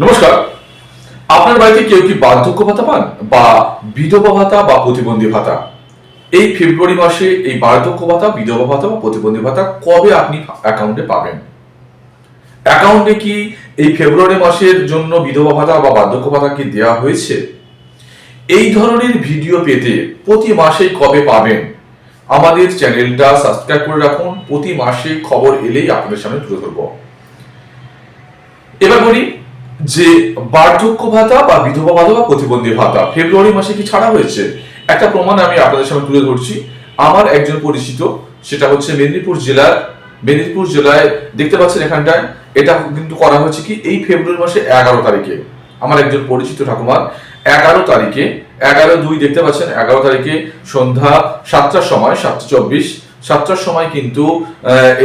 নমস্কার। আপনার বাড়িতে কেউ কি বার্ধক্য ভাতা পান? বা বিধবা ভাতা বা প্রতিবন্ধী ভাতা? এই ফেব্রুয়ারি মাসে এই বার্ধক্য ভাতা, বিধবা ভাতা বা প্রতিবন্ধী ভাতা কবে আপনি অ্যাকাউন্টে পাবেন? অ্যাকাউন্টে কি এই ফেব্রুয়ারি মাসের জন্য বিধবা ভাতা বা বার্ধক্য ভাতা কি দেওয়া হয়েছে? এই ধরনের ভিডিও পেতে প্রতি মাসে কবে পাবেন? আমাদের চ্যানেলটা সাবস্ক্রাইব করে রাখুন। প্রতি মাসে খবর এলেই আপনাদের সামনে তুলে ধরবো। এবার বলি যে বার্ধক্য ভাতা বা বিধবা ভাতা বা প্রতিবন্ধী ভাতা, ফেব্রুয়ারি মাসে কি ছাড়া হয়েছে? একটা প্রমাণ আমি আপনাদের সামনে তুলে ধরছি। আমার একজন পরিচিত, সেটা হচ্ছে মেদিনীপুর জেলার, মেদিনীপুর জেলায় দেখতে পাচ্ছেন এখানটায়, এটা কিন্তু করা হয়েছে কি এই ফেব্রুয়ারি মাসে এগারো তারিখে। আমার একজন পরিচিত ঠাকুমার এগারো তারিখে, এগারো দুই দেখতে পাচ্ছেন, এগারো তারিখে সন্ধ্যা সাতটার সময়, সাতটা চব্বিশ সাতটার সময় কিন্তু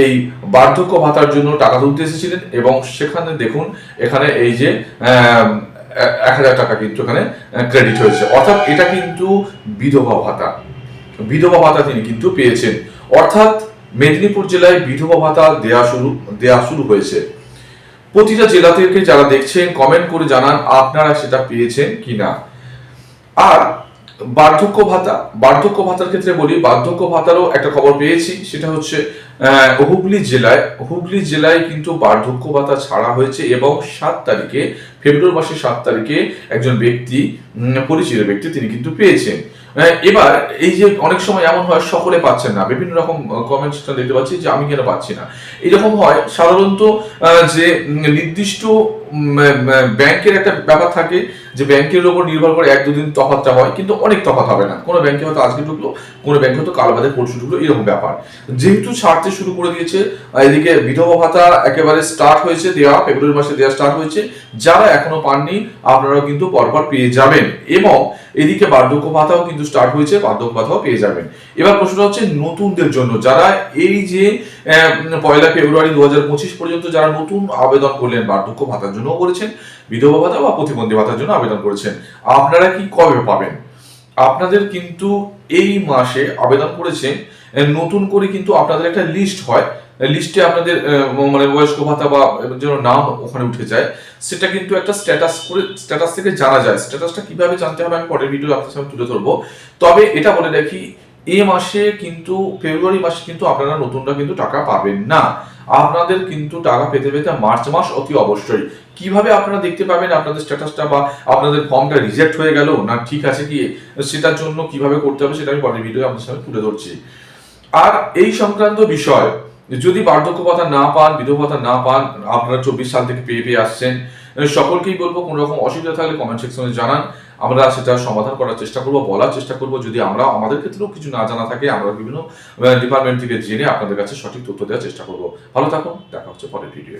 এই বার্ধক্য ভাতার জন্য টাকা তুলতে এসেছিলেন এবং সেখানে দেখুন, এখানে এই যে এক হাজার টাকা কিন্তু এখানে ক্রেডিট হয়েছে। অর্থাৎ এটা কিন্তু বিধবা ভাতা। বিধবা ভাতা তিনি কিন্তু পেয়েছেন। অর্থাৎ মেদিনীপুর জেলায় বিধবা ভাতা দেয়া শুরু দেয়া শুরু হয়েছে। প্রতিটা জেলা থেকে যারা দেখছেন কমেন্ট করে জানান আপনারা সেটা পেয়েছেন কিনা। আর বার্ধক্য ভাতা, বার্ধক্য ভাতার ক্ষেত্রে বলি, বার্ধক্য ভাতারও একটা খবর পেয়েছি, সেটা হচ্ছে হুগলি জেলায় হুগলি জেলায় কিন্তু বার্ধক্য ভাতা ছাড়া হয়েছে এবং সাত তারিখে ফেব্রুয়ারি মাসের সাত তারিখে একজন ব্যক্তি পরিচিত ব্যক্তি তিনি কিন্তু পেয়েছেন। এবার এই যে অনেক সময় এমন হয়, সকলে পাচ্ছেন না। বিভিন্ন রকম কমেন্টস দেখতে পাচ্ছি যে আমি কেন পাচ্ছি না। এরকম হয়, সাধারণত যে নির্দিষ্ট ব্যাংকের একটা ব্যাপার থাকে যে ব্যাংকের উপর নির্ভর করে এক দুদিন তফাৎটা হয়, কিন্তু অনেক তফাৎ হবে না। কোনো ব্যাংকে হয়তো আজকে ঢুকলো, কোনো ব্যাংকে হয়তো কাল বাদে পরশু ঢুকলো, এরকম ব্যাপার। যেহেতু ছাড়তে শুরু করে দিয়েছে এদিকে বিধবা ভাতা একেবারে স্টার্ট হয়েছে, দেওয়া, ফেব্রুয়ারি মাসে দেওয়া স্টার্ট হয়েছে। যারা এখনও পাননি আপনারা কিন্তু পরপর পেয়ে যাবেন। এবং এদিকে বার্ধক্য ভাতাও কিন্তু স্টার্ট হয়েছে, বার্ধক্য ভাতাও পেয়ে যাবেন। এবার প্রশ্ন হচ্ছে নতুনদের জন্য, যারা এই যে পয়লা ফেব্রুয়ারি দু পর্যন্ত যারা নতুন আবেদন করলেন, বার্ধক্য ভাতার জন্য করেছেন, বিধবা ভাতা বা প্রতিবন্ধী ভাতার জন্য আবেদন করেছেন, আপনারা কি কবে পাবেন? আপনাদের কিন্তু এই মাসে আবেদন করেছেন, নতুন করে কিন্তু আপনাদের একটা লিস্ট হয় লিস্টে আপনাদের মানে বয়স্ক ভাতা বা যেন নাম ওখানে উঠে যায়, সেটা কিন্তু একটা স্ট্যাটাস করে স্ট্যাটাস থেকে জানা যায়। স্ট্যাটাসটা কীভাবে জানতে হবে আমি পরের ভিডিও আপনার সামনে তুলে ধরবো। তবে এটা বলে রাখি, এ মাসে কিন্তু, ফেব্রুয়ারি মাসে কিন্তু আপনারা নতুনটা কিন্তু টাকা পাবেন না। আপনাদের কিন্তু টাকা পেতে পেতে মার্চ মাস অতি অবশ্যই। কীভাবে আপনারা দেখতে পাবেন আপনাদের স্ট্যাটাসটা বা আপনাদের ফর্মটা রিজেক্ট হয়ে গেল না ঠিক আছে কি, সেটার জন্য কীভাবে করতে হবে সেটা আমি পরের ভিডিও আপনার সামনে তুলে ধরছি। আর এই সংক্রান্ত বিষয় যদি বার্ধক্য ভাতা না পান বিধবা ভাতা না পান, আপনারা চব্বিশ সাল থেকে পেয়ে পেয়ে আসছেন সকলকেই বলব, কোনো রকম অসুবিধা থাকলে কমেন্ট সেকশনে জানান। আমরা সেটা সমাধান করার চেষ্টা করব, বলার চেষ্টা করব। যদি আমরা, আমাদের ক্ষেত্রেও কিছু না জানা থাকে, আমরা বিভিন্ন ডিপার্টমেন্ট থেকে জেনে আপনাদের কাছে সঠিক তথ্য দেওয়ার চেষ্টা করব। ভালো থাকুন, দেখা হচ্ছে পরের ভিডিও